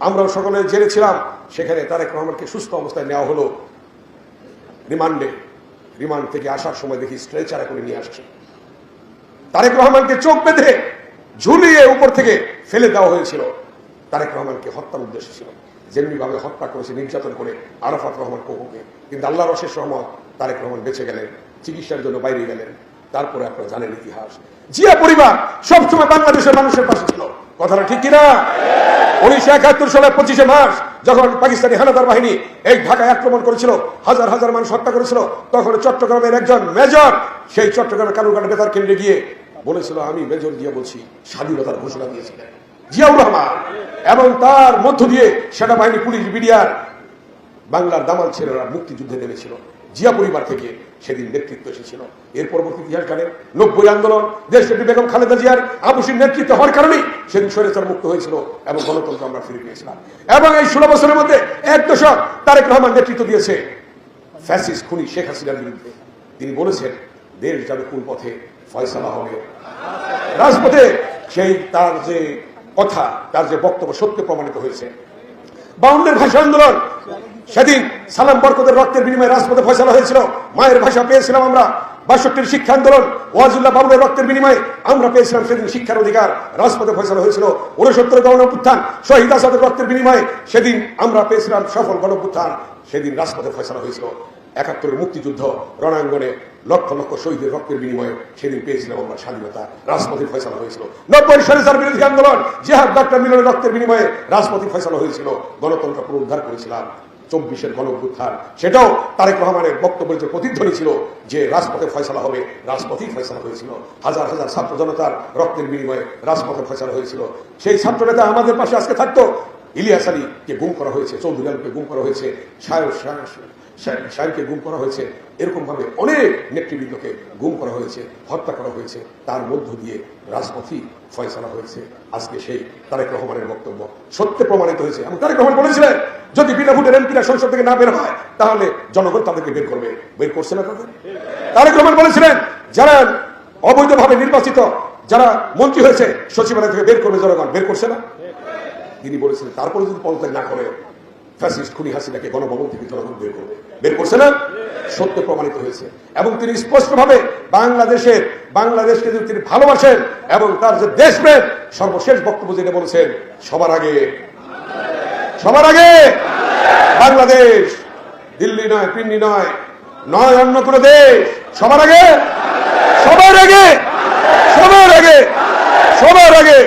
আমরাও সকলে জেলে ছিলাম সেখানে তারেক রহমানকে সুস্থ অবস্থায় নেওয়া হলো। রিমান্ডে, রিমান্ড থেকে আসার সময় দেখি স্ট্রেচারে করে নিয়ে আসছে। তারেক রহমানকে চোখ বেঁধে ঝুলিয়ে উপর থেকে ফেলে দেওয়া হয়েছিল। তারেক রহমানকে হত্যার উদ্দেশ্য ছিল। যেমনি ভাবে হত্যা করেছে নির্যাতন করে আরাফাত রহমান কোকুকে কিন্তু আল্লাহর অশেষ রহমত, তারেক রহমান বেঁচে গেলেন, চিকিৎসার জন্য বাইরে গেলেন। তারপরে আপনারা জানেন ইতিহাস। জিয়া পরিবার সবসময় বাংলাদেশের মানুষের পাশে ছিল। কথাটা ঠিক কিনা? উনিশশো একাত্তর সালের পঁচিশে মার্চ, যখন পাকিস্তানি হানাদার বাহিনী এই ঢাকায় আক্রমণ করেছিল, হাজার হাজার মানুষ হত্যা করেছিল, তখন চট্টগ্রামের একজন মেজর, সেই চট্টগ্রামের কালুরঘাট বেতার কেন্দ্রে গিয়ে বলেছিল, আমি মেজর জিয়া বলছি, স্বাধীনতার ঘোষণা দিয়েছিলেন। জিয়াউর রহমান এবং তার মধ্য দিয়ে সেনাবাহিনী, পুলিশ, বিডিআর, বাংলার দামাল ছেলেরা মুক্তিযুদ্ধে নেমেছিল। জিয়া পরিবার থেকে সেদিন নেতৃত্ব এসেছিল এর পরবর্তী ইতিহাস জানেন নব্বই আন্দোলন, দেশব্যাপী বেগম খালেদা জিয়ার আপুসির নেতৃত্ব হওয়ার কারণেই সেদিন স্বৈরাচার মুক্ত হয়েছিল এবং গণতন্ত্র আমরা ফিরে পেয়েছিলাম। এবং এই ষোলো বছরের মধ্যে এক দশক তারেক রহমান নেতৃত্ব দিয়েছে ফ্যাসিস খুনি শেখ হাসিনার বিরুদ্ধে। তিনি বলেছেন, দেশ যাবে কোন পথে ফয়সালা হবে। রাজপথে সেই তার যে কথা, তার যে বক্তব্য সত্য প্রমাণিত হয়েছে। বাউন্ডের ভাষা আন্দোলন। সেদিন সালাম বরকতের রক্তের বিনিময়ে রাজপথে ফয়সলা হয়েছিল। মায়ের ভাষা পেয়েছিলাম আমরা। বাষট্টির শিক্ষা আন্দোলন ওয়াজুল্লাহ বাবুলের রক্তের বিনিময়ে আমরা পেয়েছিলাম সেদিন শিক্ষার অধিকার। রাজপথে ফয়সলা হয়েছিল। উনসত্তর গণপুত্থান শহীদ আসাদের রক্তের বিনিময়ে সেদিন আমরা পেয়েছিলাম সফল গণপুত্থান সেদিন রাজপথে ফয়সলা হয়েছিল। একাত্তরের মুক্তিযুদ্ধ রণাঙ্গনে লক্ষ লক্ষ শহীদের রক্তের বিনিময়ে সেদিন পেয়েছিলাম আমরা স্বাধীনতা, রাজপথে ফয়সলা হয়েছিল। নব্বই সালে তার বিরোধী আন্দোলন, জেহাদ ডক্টর মিলনের রক্তের বিনিময়ে রাজপথে ফয়সলা হয়েছিল, গণতন্ত্র পুনরুদ্ধার করেছিলাম, চব্বিশের গণ অভ্যুত্থান সেটাও তারেক রহমানের বক্তব্যের যে প্রতিধ্বনি ছিল যে রাজপথে ফয়সলা হবে, রাজপথেই ফয়সলা হয়েছিল। হাজার হাজার ছাত্র জনতার রক্তের বিনিময়ে রাজপথে ফয়সলা হয়েছিল। সেই ছাত্র নেতা আমাদের পাশে আজকে থাকতো ইলিয়াস আলীকে গুম করা হয়েছে চৌধুরী আলীকে গুম করা হয়েছে সাহেবকে গুম করা হয়েছে এরকম ভাবে অনেক নেতৃবৃন্দকে গুম করা হয়েছে, হত্যা করা হয়েছে। তার মধ্য দিয়ে রাজপথই ফয়সলা হয়েছে। আজকে সেই তারেক রহমানের বক্তব্য সত্যে প্রমাণিত হয়েছে। এবং তারেক রহমান বলেছিলেন, যদি বিনা ভোটের এমপিরা সংসদ থেকে না বের হয়, তাহলে জনগণ তাদেরকে বের করবে। বের করছে না তাদের? তারেক রহমান বলেছিলেন, যারা অবৈধভাবে নির্বাচিত, যারা মন্ত্রী হয়েছে, সচিবালয় থেকে বের করবে জনগণ, বের করছে না? তিনি বলেছিলেন তারপরে যদি পদত্যাগ না করে, ফ্যাসিস্ট খুনি হাসিনাকে গণভবন থেকে জনগণ বের করবে। বের করছে না? সত্য প্রমাণিত হয়েছে। এবং তিনি স্পষ্টভাবে বাংলাদেশের, বাংলাদেশকে যদি তিনি ভালোবাসেন এবং তার যে দেশপ্রেম, সর্বশেষ বক্তব্য যেটা বলেছেন, সবার আগে সবার আগে বাংলাদেশ, দিল্লি নয় পিন্ডি নয় নয় অন্য কোনো দেশ, সবার আগে সবার আগে সবার আগে সবার আগে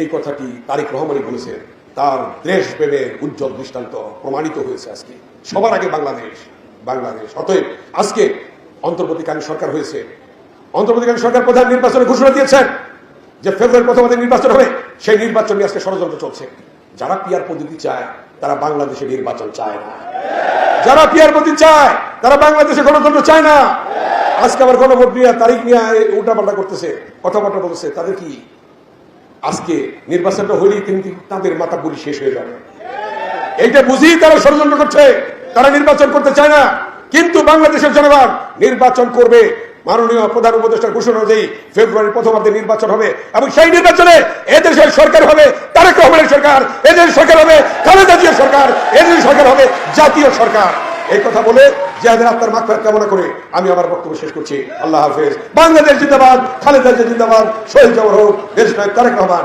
এই কথাটি তারিক রহমানই বলেছেন। তার দেশ প্রেমের উজ্জ্বল দৃষ্টান্ত প্রমাণিত হয়েছে আজকে। সবার আগে বাংলাদেশ বাংলাদেশ। অতএব আজকে অন্তর্বর্তীকালীন সরকার হয়েছে। অন্তর্বর্তীকালীন সরকার প্রধান নির্বাচনের ঘোষণা দিয়েছেন যে ফেব্রুয়ারি প্রথমাদের নির্বাচন হবে, সেই নির্বাচন নিয়ে আজকে ষড়যন্ত্র চলছে। যারা পিয়ার পদ্ধতি চায়, তারা বাংলাদেশে নির্বাচন চায় না। যারা পিয়ার পদ্ধতি চায়, তারা বাংলাদেশে গণতন্ত্র চায় না। আজকে আবার গণভোট নিয়ে, তারিখ নিয়ে উল্টাপাল্টা করতেছে, কথাবার্তা বলতেছে। তাদের কি আজকে নির্বাচনটা হলেই কিন্তু তাদের মাথা বুড়ি শেষ হয়ে যাবে। এইটা বুঝি তারা ষড়যন্ত্র করছে। তারা নির্বাচন করতে চায় না। কিন্তু বাংলাদেশের জনগণ নির্বাচন করবে। মাননীয় প্রধান উপদেষ্টার ঘোষণা অনুযায়ী ফেব্রুয়ারি প্রথমার্ধে নির্বাচন হবে এবং সেই নির্বাচনে এদেশের সরকার হবে। তারেক রহমানের সরকার এদের সরকার হবে। খালেদা জিয়ার সরকার এদের সরকার হবে। জাতীয় সরকার। এই কথা বলে জাহাদের আত্মার মাকফাত কামনা করে আমি আমার বক্তব্য শেষ করছি। আল্লাহ হাফেজ। বাংলাদেশ জিন্দাবাদ, খালেদা জিন্দাবাদ, শহীদ জবর হোক, দেশ নায়ক তারেক রহমান।